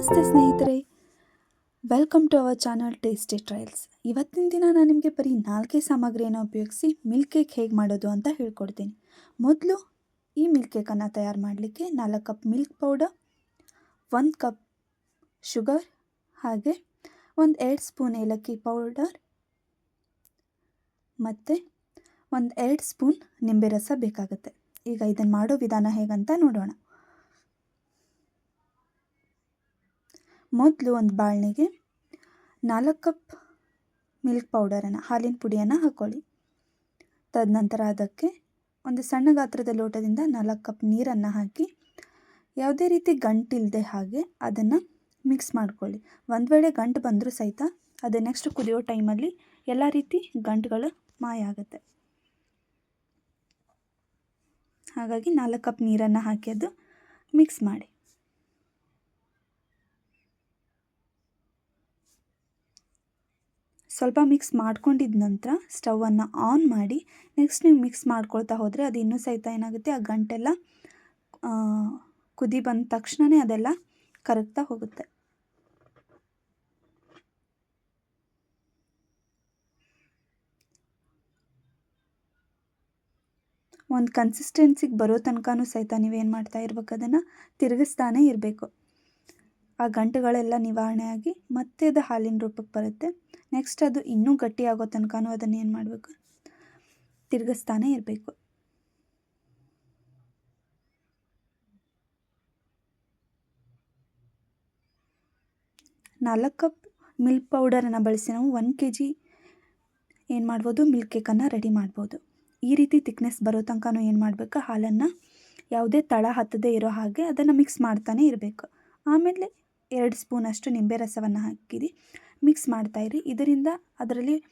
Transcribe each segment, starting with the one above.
ನಮಸ್ತೆ ಸ್ನೇಹಿತರೆ. Welcome to our channel tasty trials ಇವತ್ತಿನ ದಿನ ನಾನು ನಿಮಗೆ ಬರೀ ನಾಲ್ಕೇ ಸಾಮಗ್ರಿಯನ್ನು ಉಪಯೋಗಿಸಿ ಮಿಲ್ಕ್ ಕೇಕ್ ಹೇಗೆ ಮಾಡೋದು ಅಂತ ಹೇಳ್ಕೊಡ್ತೀನಿ. ಮೊದಲು ಈ ಮಿಲ್ಕ್ ಕೇಕನ್ನು ತಯಾರು ಮಾಡಲಿಕ್ಕೆ ನಾಲ್ಕು ಕಪ್ ಮಿಲ್ಕ್ ಪೌಡರ್ ಒಂದು ಕಪ್ ಶುಗರ್ ಹಾಗೆ ಒಂದು ಎರಡು ಸ್ಪೂನ್ ಏಲಕ್ಕಿ ಪೌಡರ್ ಮತ್ತು ಒಂದು ಎರಡು ಸ್ಪೂನ್ ನಿಂಬೆ ರಸ ಬೇಕಾಗುತ್ತೆ. ಈಗ ಇದನ್ನು ಮಾಡೋ ವಿಧಾನ ಹೇಗಂತ ನೋಡೋಣ. ಮೊದಲು ಒಂದು ಬಾಣಲೆಗೆ ನಾಲ್ಕು ಕಪ್ ಮಿಲ್ಕ್ ಪೌಡರನ್ನು ಹಾಲಿನ ಪುಡಿಯನ್ನು ಹಾಕ್ಕೊಳ್ಳಿ ತದನಂತರ ಅದಕ್ಕೆ ಒಂದು ಸಣ್ಣ ಗಾತ್ರದ ಲೋಟದಿಂದ ನಾಲ್ಕು ಕಪ್ ನೀರನ್ನು ಹಾಕಿ, ಯಾವುದೇ ರೀತಿ ಗಂಟಿಲ್ಲದೆ ಹಾಗೆ ಅದನ್ನು ಮಿಕ್ಸ್ ಮಾಡ್ಕೊಳ್ಳಿ. ಒಂದು ವೇಳೆ ಗಂಟು ಬಂದರೂ ಸಹಿತ ಅದು ನೆಕ್ಸ್ಟ್ ಕುದಿಯೋ ಟೈಮಲ್ಲಿ ಎಲ್ಲ ರೀತಿ ಗಂಟುಗಳು ಮಾಯ ಆಗುತ್ತೆ. ಹಾಗಾಗಿ ನಾಲ್ಕು ಕಪ್ ನೀರನ್ನು ಹಾಕಿ ಅದು ಮಿಕ್ಸ್ ಮಾಡಿ. ಸ್ವಲ್ಪ ಮಿಕ್ಸ್ ಮಾಡ್ಕೊಂಡಿದ್ದ ನಂತರ ಸ್ಟವನ್ನು ಆನ್ ಮಾಡಿ ನೆಕ್ಸ್ಟ್ ನೀವು ಮಿಕ್ಸ್ ಮಾಡ್ಕೊಳ್ತಾ ಹೋದರೆ ಅದು ಇನ್ನೂ ಸಹಿತ ಏನಾಗುತ್ತೆ, ಆ ಗಂಟೆಲ್ಲ ಕುದಿ ಬಂದ ತಕ್ಷಣವೇ ಅದೆಲ್ಲ ಕರಗ್ತಾ ಹೋಗುತ್ತೆ. ಒಂದು ಕನ್ಸಿಸ್ಟೆನ್ಸಿಗೆ ಬರೋ ತನಕನೂ ಸಹಿತ ನೀವೇನು ಮಾಡ್ತಾ ಇರ್ಬೇಕು ಅದನ್ನು ತಿರುಗಿಸ್ತಾನೆ ಇರಬೇಕು. ಆ ಗಂಟುಗಳೆಲ್ಲ ನಿವಾರಣೆ ಆಗಿ ಮತ್ತೆ ಅದು ಹಾಲಿನ ರೂಪಕ್ಕೆ ಬರುತ್ತೆ. ನೆಕ್ಸ್ಟ್ ಅದು ಇನ್ನೂ ಗಟ್ಟಿ ಆಗೋ ತನಕನೂ ಅದನ್ನು ಏನು ಮಾಡಬೇಕು? ತಿರುಗಿಸ್ತಾನೆ ಇರಬೇಕು. ನಾಲ್ಕು ಕಪ್ ಮಿಲ್ಕ್ ಪೌಡರನ್ನು ಬಳಸಿ ನಾವು ಒನ್ ಕೆ ಜಿ ಏನು ಮಾಡ್ಬೋದು? ಮಿಲ್ಕ್ ಕೇಕನ್ನು ರೆಡಿ ಮಾಡ್ಬೋದು. ಈ ರೀತಿ ತಿಕ್ನೆಸ್ ಬರೋ ತನಕನೂ ಏನು ಮಾಡಬೇಕು? ಹಾಲನ್ನು ಯಾವುದೇ ತಳ ಹತ್ತದೇ ಇರೋ ಹಾಗೆ ಅದನ್ನು ಮಿಕ್ಸ್ ಮಾಡ್ತಾನೆ ಇರಬೇಕು. ಆಮೇಲೆ ಎರಡು ಸ್ಪೂನಷ್ಟು ನಿಂಬೆ ರಸವನ್ನು ಹಾಕಿರಿ. ಮಿಕ್ಸ್ ಮಾಡ್ತಾಯಿರಿ ಇದರಿಂದ ಅದರಲ್ಲಿ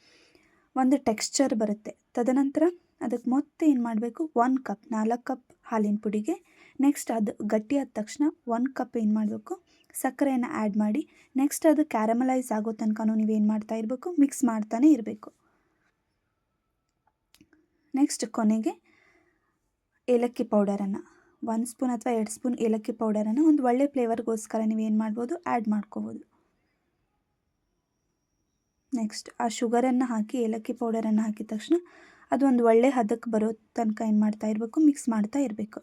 ಒಂದು ಟೆಕ್ಸ್ಚರ್ ಬರುತ್ತೆ. ತದನಂತರ ಅದಕ್ಕೆ ಮತ್ತೆ ಏನು ಮಾಡಬೇಕು? ಒನ್ ಕಪ್ ನಾಲ್ಕು ಕಪ್ ಹಾಲಿನ ಪುಡಿಗೆ. ನೆಕ್ಸ್ಟ್ ಅದು ಗಟ್ಟಿಯಾದ ತಕ್ಷಣ ಒನ್ ಕಪ್ ಏನು ಮಾಡಬೇಕು? ಸಕ್ಕರೆಯನ್ನು ಆ್ಯಡ್ ಮಾಡಿ. ನೆಕ್ಸ್ಟ್ ಅದು ಕ್ಯಾರಮಲೈಸ್ ಆಗೋ ತನಕ ನೀವೇನು ಮಾಡ್ತಾ ಇರಬೇಕು? ಮಿಕ್ಸ್ ಮಾಡ್ತಾನೆ ಇರಬೇಕು. ನೆಕ್ಸ್ಟ್ ಕೊನೆಗೆ ಏಲಕ್ಕಿ ಪೌಡರನ್ನು ಒಂದು ಸ್ಪೂನ್ ಅಥವಾ ಎರಡು ಸ್ಪೂನ್ ಏಲಕ್ಕಿ ಪೌಡರನ್ನು ಒಂದು ಒಳ್ಳೆ ಫ್ಲೇವರ್ಗೋಸ್ಕರ ನೀವೇನು ಮಾಡ್ಬೋದು, ಆ್ಯಡ್ ಮಾಡ್ಕೋಬೋದು. ನೆಕ್ಸ್ಟ್, ಆ ಶುಗರನ್ನು ಹಾಕಿ, ಏಲಕ್ಕಿ ಪೌಡರನ್ನು ಹಾಕಿದ ತಕ್ಷಣ ಅದು ಒಂದು ಒಳ್ಳೆ ಹದಕ್ಕೆ ಬರೋ ತನಕ ಏನು ಮಾಡ್ತಾ ಇರಬೇಕು, ಮಿಕ್ಸ್ ಮಾಡ್ತಾ ಇರಬೇಕು.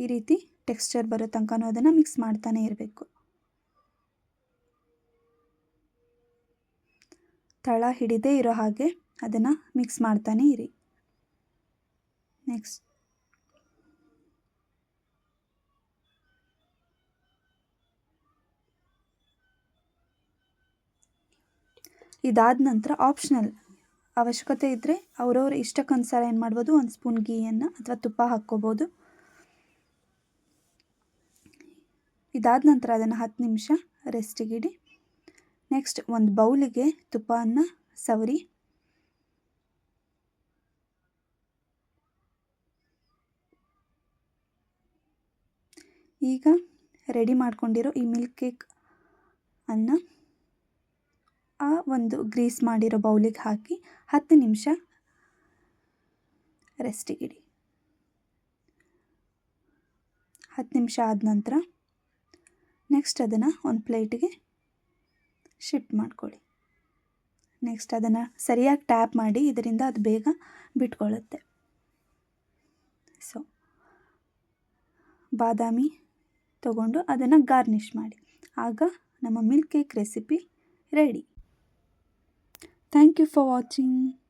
ಈ ರೀತಿ ಟೆಕ್ಸ್ಚರ್ ಬರೋ ತನಕನೂ ಅದನ್ನು ಮಿಕ್ಸ್ ಮಾಡ್ತಾನೆ ಇರಬೇಕು. ತಳ ಹಿಡಿದೇ ಇರೋ ಹಾಗೆ ಅದನ್ನು ಮಿಕ್ಸ್ ಮಾಡ್ತಾನೆ ಇರಿ. ನೆಕ್ಸ್ಟ್ ಇದಾದ ನಂತರ ಆಪ್ಷನಲ್ ಅವಶ್ಯಕತೆ ಇದ್ದರೆ ಅವರವ್ರ ಇಷ್ಟಕ್ಕನುಸಾರ ಏನು ಮಾಡ್ಬೋದು? ಒಂದು ಸ್ಪೂನ್ ಗೀಯನ್ನು ಅಥವಾ ತುಪ್ಪ ಹಾಕ್ಕೋಬೋದು. ಇದಾದ ನಂತರ ಅದನ್ನು ಹತ್ತು ನಿಮಿಷ ರೆಸ್ಟಿಗಿಡಿ ನೆಕ್ಸ್ಟ್ ಒಂದು ಬೌಲಿಗೆ ತುಪ್ಪವನ್ನು ಸವರಿ. ಈಗ ರೆಡಿ ಮಾಡ್ಕೊಂಡಿರೋ ಈ ಮಿಲ್ಕ್ ಕೇಕ್ ಅನ್ನು ಆ ಒಂದು ಗ್ರೀಸ್ ಮಾಡಿರೋ ಬೌಲಿಗೆ ಹಾಕಿ ಹತ್ತು ನಿಮಿಷ ರೆಸ್ಟಿಗಿಡಿ ಹತ್ತು ನಿಮಿಷ ಆದ ನಂತರ ನೆಕ್ಸ್ಟ್ ಅದನ್ನು ಒಂದು ಪ್ಲೇಟಿಗೆ ಶಿಫ್ಟ್ ಮಾಡ್ಕೊಳ್ಳಿ ನೆಕ್ಸ್ಟ್ ಅದನ್ನು ಸರಿಯಾಗಿ ಟ್ಯಾಪ್ ಮಾಡಿ ಇದರಿಂದ ಅದು ಬೇಗ ಬಿಟ್ಕೊಳ್ಳುತ್ತೆ ಸೊ ಬಾದಾಮಿ ತಗೊಂಡು ಅದನ್ನು ಗಾರ್ನಿಷ್ ಮಾಡಿ. ಆಗ ನಮ್ಮ milk cake recipe ready. Thank you for watching.